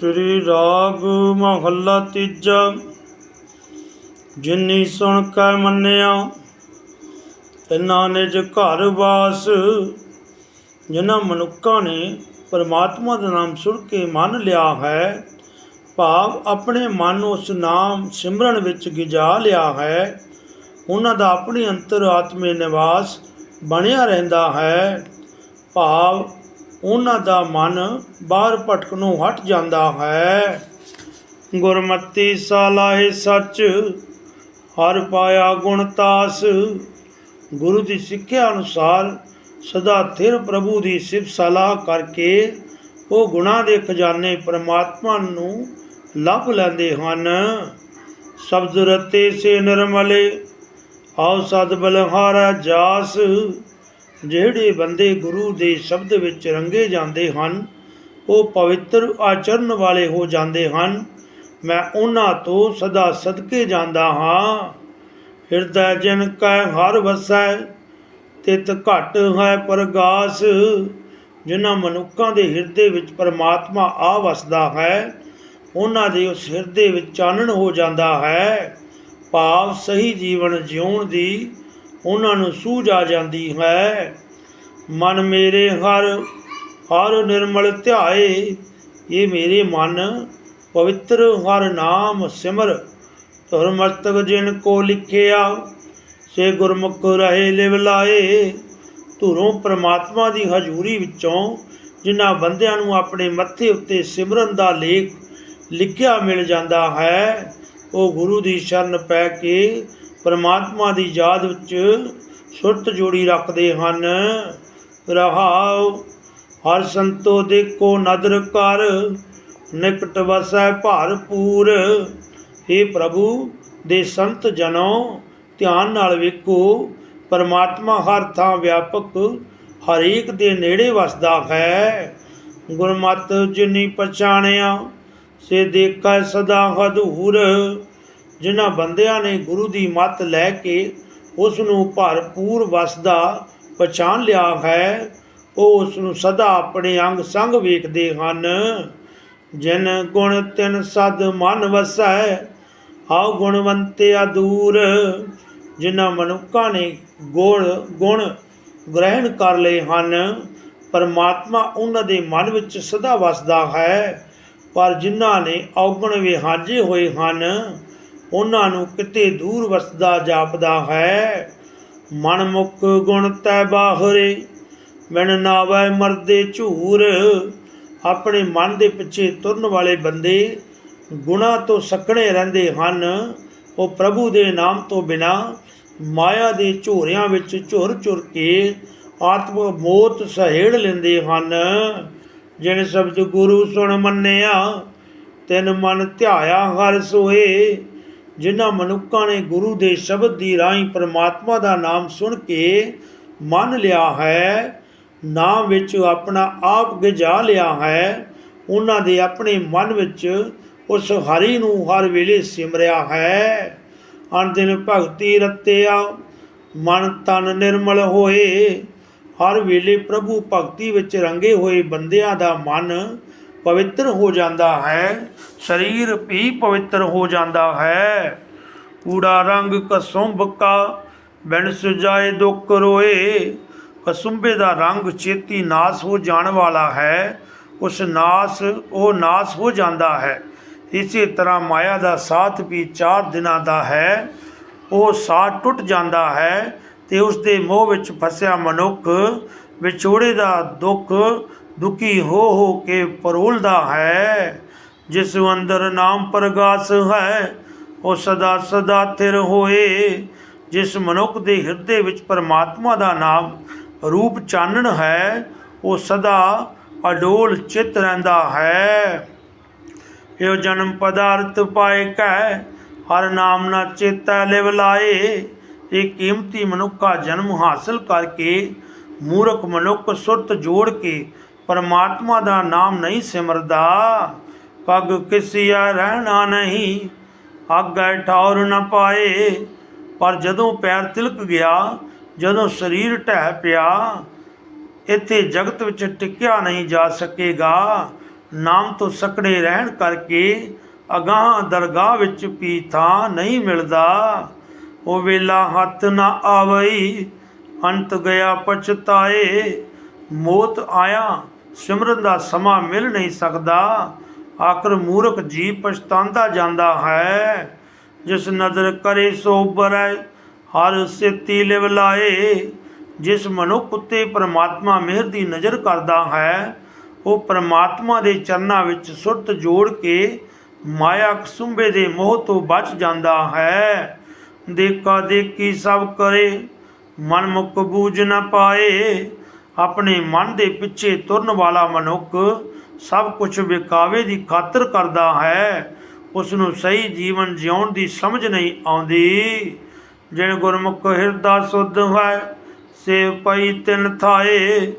ਸ੍ਰੀ ਰਾਗ ਮਹੱਲਾ ਤੀਜਾ। ਜਿਨੀ ਸੁਣ ਕੈ ਮੰਨਿਆ ਇਹਨਾਂ ਨੇ ਜੇ ਘਰ ਵਾਸ। ਜਿਨ੍ਹਾਂ ਮਨੁੱਖਾਂ ਨੇ ਪਰਮਾਤਮਾ ਦਾ ਨਾਮ ਸੁਣ ਕੇ ਮੰਨ ਲਿਆ ਹੈ, ਭਾਵ ਆਪਣੇ ਮਨ ਉਸ ਨਾਮ ਸਿਮਰਨ ਵਿੱਚ ਗਿਜਾ ਲਿਆ ਹੈ। ਉਹਨਾਂ ਦਾ ਆਪਣੀ ਅੰਤਰ ਆਤਮੇ ਨਿਵਾਸ ਬਣਿਆ ਰਹਿੰਦਾ ਹੈ, ਭਾਵ ਉਹਨਾਂ ਦਾ ਮਨ ਬਾਹਰ ਭਟਕਣੋਂ ਹਟ ਜਾਂਦਾ ਹੈ। ਗੁਰਮਤੀ ਸਾਲਾਹੇ ਸੱਚ, ਹਰ ਪਾਇਆ ਗੁਣ ਤਾਸ। ਗੁਰੂ ਦੀ ਸਿੱਖਿਆ ਅਨੁਸਾਰ ਸਦਾ ਥਿਰ ਪ੍ਰਭੂ ਦੀ ਸਿਫਤ ਸਲਾਹ ਕਰਕੇ ਉਹ ਗੁਣਾ ਦੇ ਖਜ਼ਾਨੇ ਪ੍ਰਮਾਤਮਾ ਨੂੰ ਲੱਭ ਲੈਂਦੇ ਹਨ। ਸ਼ਬਦ ਰਤੇ ਸੇ ਨਿਰਮਲੇ ਆਉ ਸਦ ਬਲਹਾਰਾ ਜਾਸ। ਜਿਹੜੇ ਬੰਦੇ ਗੁਰੂ ਦੇ ਸ਼ਬਦ ਵਿੱਚ ਰੰਗੇ ਜਾਂਦੇ ਹਨ, ਉਹ ਪਵਿੱਤਰ ਆਚਰਨ ਵਾਲੇ ਹੋ ਜਾਂਦੇ ਹਨ। ਮੈਂ ਉਹਨਾਂ ਤੋਂ ਸਦਾ ਸਦਕੇ ਜਾਂਦਾ ਹਾਂ। ਹਿਰਦੈ ਜਨ ਕੈ ਹਰ ਵਸੈ, ਤਿਤ ਘਟ ਹੈ ਪ੍ਰਗਾਸ। ਜਿਨ੍ਹਾਂ ਮਨੁੱਖਾਂ ਦੇ ਹਿਰਦੇ ਵਿੱਚ ਪਰਮਾਤਮਾ ਆ ਵਸਦਾ ਹੈ, ਉਹਨਾਂ ਦੇ ਉਸ ਹਿਰਦੇ ਵਿੱਚ ਚਾਨਣ ਹੋ ਜਾਂਦਾ ਹੈ। ਭਾਵ ਸਹੀ ਜੀਵਨ ਜਿਉਣ ਦੀ ਉਹਨਾਂ ਨੂੰ ਸੂਝ ਆ ਜਾਂਦੀ ਹੈ। ਮਨ ਮੇਰੇ ਹਰ ਹਰ ਨਿਰਮਲ ਧਿਆਏ, ਇਹ ਮੇਰੇ ਮਨ ਪਵਿੱਤਰ ਹਰ ਨਾਮ ਸਿਮਰ। ਧੁਰ ਮਸਤਕ ਜਿਨ ਕੋ ਲਿਖਿਆ, ਸੇ ਗੁਰਮੁਖ ਰਹੇ ਲਿਵ ਲਾਏ। ਧੁਰੋਂ ਪ੍ਰਮਾਤਮਾ ਦੀ ਹਜ਼ੂਰੀ ਵਿੱਚੋਂ ਜਿਨ੍ਹਾਂ ਬੰਦਿਆਂ ਨੂੰ ਆਪਣੇ ਮੱਥੇ ਉੱਤੇ ਸਿਮਰਨ ਦਾ ਲੇਖ ਲਿਖਿਆ ਮਿਲ ਜਾਂਦਾ ਹੈ, ਉਹ ਗੁਰੂ ਦੀ ਸ਼ਰਨ ਪੈ ਕੇ ਪਰਮਾਤਮਾ ਦੀ ਯਾਦ ਵਿੱਚ ਸੁਰਤ ਜੋੜੀ ਰੱਖਦੇ ਹਨ। ਰਹਾਉ, ਹਰ ਸੰਤੋ ਦੇਖੋ ਨਦਰ ਕਰ, ਨਿਕਟ ਵਸੈ ਭਰਪੂਰ हे ਪ੍ਰਭੂ ਦੇ ਸੰਤ ਜਨੋ, ਧਿਆਨ ਨਾਲ ਵੇਖੋ, ਪਰਮਾਤਮਾ ਹਰ ਥਾਂ ਵਿਆਪਕ, ਹਰੇਕ ਦੇ ਨੇੜੇ ਵਸਦਾ ਹੈ। ਗੁਰਮਤਿ ਜਿਨੀ ਪਛਾਣਿਆ, ਸੇ ਦੇਖੈ ਸਦਾ ਹਦੂਰ। ਜਿਨ੍ਹਾਂ ਬੰਦਿਆਂ ਨੇ ਗੁਰੂ ਦੀ ਮੱਤ ਲੈ ਕੇ ਉਸ ਨੂੰ ਭਰਪੂਰ ਵਸਦਾ ਪਛਾਣ ਲਿਆ ਹੈ, ਉਹ ਉਸ ਨੂੰ ਸਦਾ ਆਪਣੇ ਅੰਗ ਸੰਗ ਵੇਖਦੇ ਹਨ। ਜਿਨ ਗੁਣ ਤਿਨ ਸਦ ਮਨ ਵਸੈ ਆਉ ਗੁਣਵੰਤਿਆ ਦੂਰ। ਜਿਨ੍ਹਾਂ ਮਨੁੱਖਾਂ ਨੇ ਗੁਣ ਗੁਣ ਗ੍ਰਹਿਣ ਕਰ ਲਏ ਹਨ, ਪਰਮਾਤਮਾ ਉਹਨਾਂ ਦੇ ਮਨ ਵਿੱਚ ਸਦਾ ਵਸਦਾ ਹੈ। ਪਰ ਜਿਨ੍ਹਾਂ ਨੇ ਔਗਣ ਵਿਹਾਜੇ ਹੋਏ ਹਨ ਉਹਨਾਂ ਨੂੰ ਕਿਤੇ ਦੂਰ ਵਸਦਾ ਜਾਪਦਾ ਹੈ। ਮਨ ਮੁਖ ਗੁਣ ਤੈ ਬਾਹਰੇ ਬਿਨ ਨਾਵੈ ਮਰਦੇ ਝੂਰ। ਆਪਣੇ ਮਨ ਦੇ ਪਿੱਛੇ ਤੁਰਨ ਵਾਲੇ ਬੰਦੇ ਗੁਣਾ ਤੋਂ ਸੱਕਣੇ ਰਹਿੰਦੇ ਹਨ। ਉਹ ਪ੍ਰਭੂ ਦੇ ਨਾਮ ਤੋਂ ਬਿਨਾ ਮਾਇਆ ਦੇ ਝੋਰਿਆਂ ਵਿੱਚ ਝੁਰ ਝੁਰ ਕੇ ਆਤਮ ਮੋਤ ਸਹੇੜ ਲੈਂਦੇ ਹਨ। ਜਿਨ ਸ਼ਬਦ ਗੁਰੂ ਸੁਣ ਮੰਨਿਆ, ਤਿਨ ਮਨ ਧਿਆਇਆ ਹਰ ਸੋਏ। ਜਿਨ੍ਹਾਂ ਮਨੁੱਖਾਂ ਨੇ ਗੁਰੂ ਦੇ ਸ਼ਬਦ ਦੀ ਰਾਹੀਂ ਪਰਮਾਤਮਾ ਦਾ ਨਾਮ ਸੁਣ ਕੇ ਮੰਨ ਲਿਆ ਹੈ, ਨਾਮ ਵਿੱਚ ਆਪਣਾ ਆਪ ਗਿਜਾ ਲਿਆ ਹੈ, ਉਹਨਾਂ ਦੇ ਆਪਣੇ ਮਨ ਵਿੱਚ ਉਸ ਹਰੀ ਨੂੰ ਹਰ ਵੇਲੇ ਸਿਮਰਿਆ ਹੈ। ਅਨਦਿਨ ਭਗਤੀ ਰਤਿਆ, ਮਨ ਤਨ ਨਿਰਮਲ ਹੋਏ। ਹਰ ਵੇਲੇ ਪ੍ਰਭੂ ਭਗਤੀ ਵਿੱਚ ਰੰਗੇ ਹੋਏ ਬੰਦਿਆਂ ਦਾ ਮਨ ਪਵਿੱਤਰ ਹੋ ਜਾਂਦਾ ਹੈ, ਸਰੀਰ ਵੀ ਪਵਿੱਤਰ ਹੋ ਜਾਂਦਾ ਹੈ। ਕੂੜਾ ਰੰਗ ਕਸੁੰਭ ਕਾ ਬਿਨ ਸੁਜਾਏ ਦੁੱਖ ਰੋਏ। ਕਸੁੰਭੇ ਦਾ ਰੰਗ ਛੇਤੀ ਨਾਸ ਹੋ ਜਾਣ ਵਾਲਾ ਹੈ, ਉਸ ਨਾਸ, ਉਹ ਨਾਸ ਹੋ ਜਾਂਦਾ ਹੈ। ਇਸੇ ਤਰ੍ਹਾਂ ਮਾਇਆ ਦਾ ਸਾਥ ਵੀ ਚਾਰ ਦਿਨਾਂ ਦਾ ਹੈ, ਉਹ ਸਾਥ ਟੁੱਟ ਜਾਂਦਾ ਹੈ ਤੇ ਉਸ ਦੇ ਮੋਹ ਵਿੱਚ ਫਸਿਆ ਮਨੁੱਖ, ਵਿਛੋੜੇ ਦਾ ਦੁੱਖ ਦੁਖੀ ਹੋ ਹੋ ਕੇ ਪਰੋਲਦਾ ਹੈ। ਜਿਸ ਅੰਦਰ ਨਾਮ ਪ੍ਰਗਾਸ ਹੈ, ਉਹ ਸਦਾ ਸਦਾ ਥਿਰ ਹੋਏ। ਜਿਸ ਮਨੁੱਖ ਦੇ ਹਿਰਦੇ ਵਿੱਚ ਪਰਮਾਤਮਾ ਦਾ ਨਾਮ ਰੂਪ ਚਾਨਣ ਹੈ, ਉਹ ਸਦਾ ਅਡੋਲ ਚਿਤ ਰਹਿੰਦਾ ਹੈ। ਇਹ ਜਨਮ ਪਦਾਰਥ ਪਾਏ ਕੈ, ਹਰ ਨਾਮ ਨਾ ਚੇਤਾ ਲਿਵ ਲਾਏ। ਇਹ ਕੀਮਤੀ ਮਨੁੱਖਾ ਜਨਮ ਹਾਸਲ ਕਰਕੇ ਮੂਰਖ ਮਨੁੱਖ ਸੁਰਤ ਜੋੜ ਕੇ ਪਰਮਾਤਮਾ ਦਾ ਨਾਮ ਨਹੀਂ ਸਿਮਰਦਾ। ਪਗ ਕਿਸਿਆ ਰਹਿਣਾ ਨਹੀਂ ਆਗੈ ਠੌਰ ਨਾ ਪਾਏ। ਪਰ ਜਦੋਂ ਪੈਰ ਤਿਲਕ ਗਿਆ, ਜਦੋਂ ਸਰੀਰ ਢਹਿ ਪਿਆ, ਇੱਥੇ ਜਗਤ ਵਿੱਚ ਟਿਕਿਆ ਨਹੀਂ ਜਾ ਸਕੇਗਾ। ਨਾਮ ਤੋਂ ਸਕੜੇ ਰਹਿਣ ਕਰਕੇ ਅਗਾਹ ਦਰਗਾਹ ਵਿੱਚ ਪੀ ਥਾਂ ਨਹੀਂ ਮਿਲਦਾ। ਉਹ ਵੇਲਾ ਹੱਥ ਨਾ ਆਵਈ, ਅੰਤ ਗਿਆ ਪਛਤਾਏ। ਮੌਤ ਆਇਆ ਸਿਮਰਨ ਦਾ ਸਮਾਂ ਮਿਲ ਨਹੀਂ ਸਕਦਾ। ਆਖਰ ਮੂਰਖ ਜੀ ਪਛਤਾਉਂਦਾ ਜਾਂਦਾ ਹੈ। ਜਿਸ ਨਦਰ ਕਰੇ ਸੋ ਬਰੈ, ਹਰ ਸਿੱਤੀ ਲਿਵ ਲਾਏ। ਜਿਸ ਮਨੁੱਖ ਉੱਤੇ ਪ੍ਰਮਾਤਮਾ ਮਿਹਰ ਦੀ ਨਜ਼ਰ ਕਰਦਾ ਹੈ, ਉਹ ਪ੍ਰਮਾਤਮਾ ਦੇ ਚਰਨਾਂ ਵਿੱਚ ਸੁਰਤ ਜੋੜ ਕੇ ਮਾਇਆ ਕਸੁੰਬੇ ਦੇ ਮੋਹ ਤੋਂ ਬਚ ਜਾਂਦਾ ਹੈ। ਦੇਖਾ ਦੇਖੀ ਸਭ ਕਰੇ, ਮਨ ਮੁਕ ਬੂਝ ਨਾ ਪਾਏ। ਆਪਣੇ ਮਨ ਦੇ ਪਿੱਛੇ ਤੁਰਨ ਵਾਲਾ ਮਨੁੱਖ ਸਭ ਕੁਝ ਵਿਕਾਵੇ ਦੀ ਖਾਤਰ ਕਰਦਾ ਹੈ। ਉਸ ਨੂੰ ਸਹੀ ਜੀਵਨ ਜਿਉਣ ਦੀ ਸਮਝ ਨਹੀਂ ਆਉਂਦੀ। ਜਿਨ ਗੁਰਮੁਖ ਹਿਰਦਾ ਸੁਧ ਹੈ ਸੇ ਪਈ ਤਿਨ ਥਾਏ।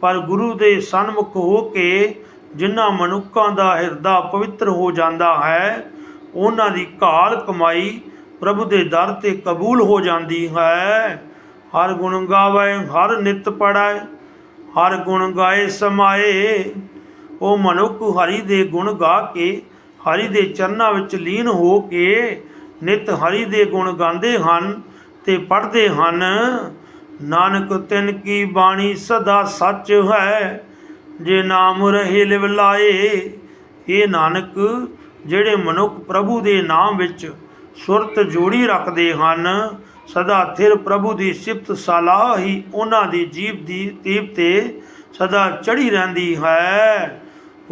ਪਰ ਗੁਰੂ ਦੇ ਸਨਮੁਖ ਹੋ ਕੇ ਜਿਨ੍ਹਾਂ ਮਨੁੱਖਾਂ ਦਾ ਹਿਰਦਾ ਪਵਿੱਤਰ ਹੋ ਜਾਂਦਾ ਹੈ, ਉਹਨਾਂ ਦੀ ਕਾਲ ਕਮਾਈ ਪ੍ਰਭੂ ਦੇ ਦਰ ਤੇ ਕਬੂਲ ਹੋ ਜਾਂਦੀ ਹੈ। ਹਰ ਗੁਣ ਗਾਵੇ, ਹਰ ਨਿਤ ਪੜਾਏ ਹਰ ਗੁਣ ਗਾਏ ਸਮਾਏ। ਉਹ ਮਨੁੱਖ ਹਰੀ ਦੇ ਗੁਣ ਗਾ ਕੇ, ਹਰੀ ਦੇ ਚਰਨਾਂ ਵਿੱਚ ਲੀਨ ਹੋ ਕੇ, ਨਿਤ ਹਰੀ ਦੇ ਗੁਣ ਗਾਉਂਦੇ ਹਨ ਤੇ ਪੜ੍ਹਦੇ ਹਨ। ਨਾਨਕ ਤਿਨ ਕੀ ਬਾਣੀ ਸਦਾ ਸੱਚ ਹੈ, ਜੇ ਨਾਮ ਰਹੇ ਲਿਵ ਲਾਏ। ਇਹ ਨਾਨਕ, ਜਿਹੜੇ ਮਨੁੱਖ ਪ੍ਰਭੂ ਦੇ ਨਾਮ ਵਿੱਚ ਸੁਰਤ ਜੋੜੀ ਰੱਖਦੇ ਹਨ। ਸਦਾ ਥਿਰ ਪ੍ਰਭੂ ਦੀ ਸਿਫਤ ਸਲਾਹ ਹੀ ਉਹਨਾਂ ਦੀ ਜੀਵ ਦੀ ਤੀਬ ਤੇ ਸਦਾ ਚੜੀ ਰਹਿੰਦੀ ਹੈ।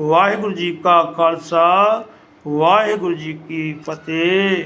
ਵਾਹਿਗੁਰੂ ਜੀ ਕਾ ਖਾਲਸਾ, ਵਾਹਿਗੁਰੂ ਜੀ ਕੀ ਫਤਿਹ।